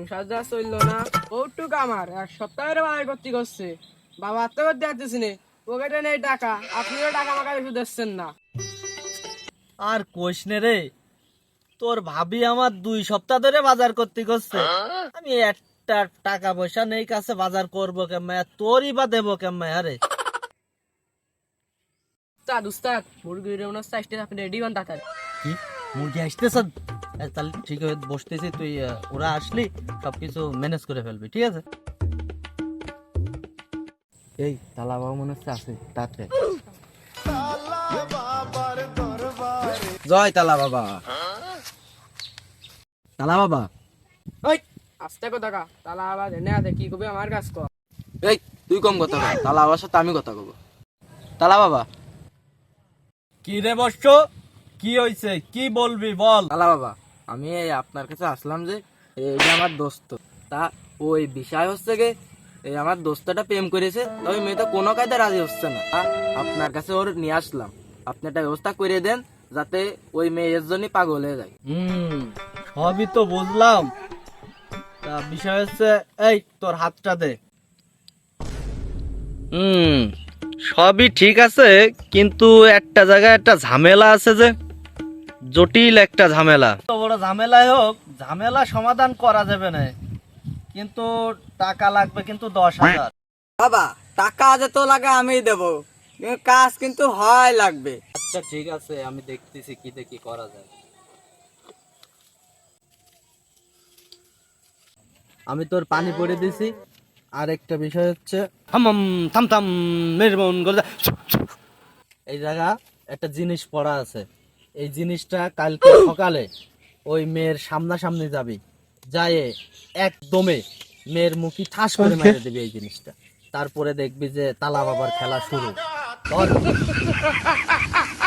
সংসার যা চলল না ওটুক আমার। এক সপ্তাহের বাজার করতে করছে। বাবা তো করতে যাচ্ছিস নে। পকেটে নেই টাকা। আপনিও টাকা আমাকে কিছু দিচ্ছেন না। আর কোষ নে রে। তোর ভাবি আমার দুই সপ্তাহ ধরে বাজার করতে করছে। আমি একটা টাকা পয়সা নেই কাছে বাজার করব কেমন? তোরই বা দেবো কেমন? আরে। উস্তাদ উস্তাদ মুরগি রেউন সাইজটা আপনি রেডি হন তাড়াতাড়ি। কি? মুরগি আসতেছে? তাহলে ঠিক হয়ে বসতেছি তুই ওরা আসলি সবকিছু ম্যানেজ করে ফেলবি ঠিক আছে? এই তালা বাবা মনে হচ্ছে আছে তাতে জয় তালা বাবা। তালা বাবা। ওই আস্তে কথা কা তালা আবার এনে আছে কি কবি আমার কাজ কর। এই তুই কম কথা কর তালা বাবার সাথে আমি কথা কব। তালা বাবা। কি রে বর্ষ কি হয়েছে কি বলবি বল। তালা বাবা। আমি এই আপনার কাছে আসলাম যে এই যে আমার দোস্ত তা ওই বিষয় হচ্ছে গে এই আমার দোস্তটা প্রেম করেছে তো ওই মেয়ে তো কোনো কায়দা রাজি হচ্ছে না। আপনার কাছে ওর নিয়ে আসলাম। আপনি একটা ব্যবস্থা করে দেন যাতে ওই মেয়ের জন্যই পাগল হয়ে যায়। হুম সবই তো বুঝলাম। তা বিষয় হচ্ছে এই তোর হাতটা দে। হুম সবই ঠিক আছে কিন্তু একটা জায়গায় একটা ঝামেলা আছে যে জটিল একটা ঝামেলা। তো বড় ঝামেলাই হোক ঝামেলা সমাধান করা যাবে না। কিন্তু টাকা লাগবে কিন্তু দশ হাজার। বাবা টাকা যত লাগে আমি দেবো। কাজ কিন্তু হয় লাগবে। আচ্ছা ঠিক আছে আমি দেখতেছি কি দেখি করা যায়। আমি তোর পানি পড়ে দিছি। আর একটা বিষয় হচ্ছে থাম থাম থাম নির্মন। এই জায়গা একটা জিনিস পড়া আছে। এই জিনিসটা কালকে সকালে ওই মেয়ের সামনাসামনি যাবি যায় একদমে মেয়ের মুখি ঠাস করে মেরে দিবি এই জিনিসটা। তারপরে দেখবি যে তালা বাবার খেলা শুরু।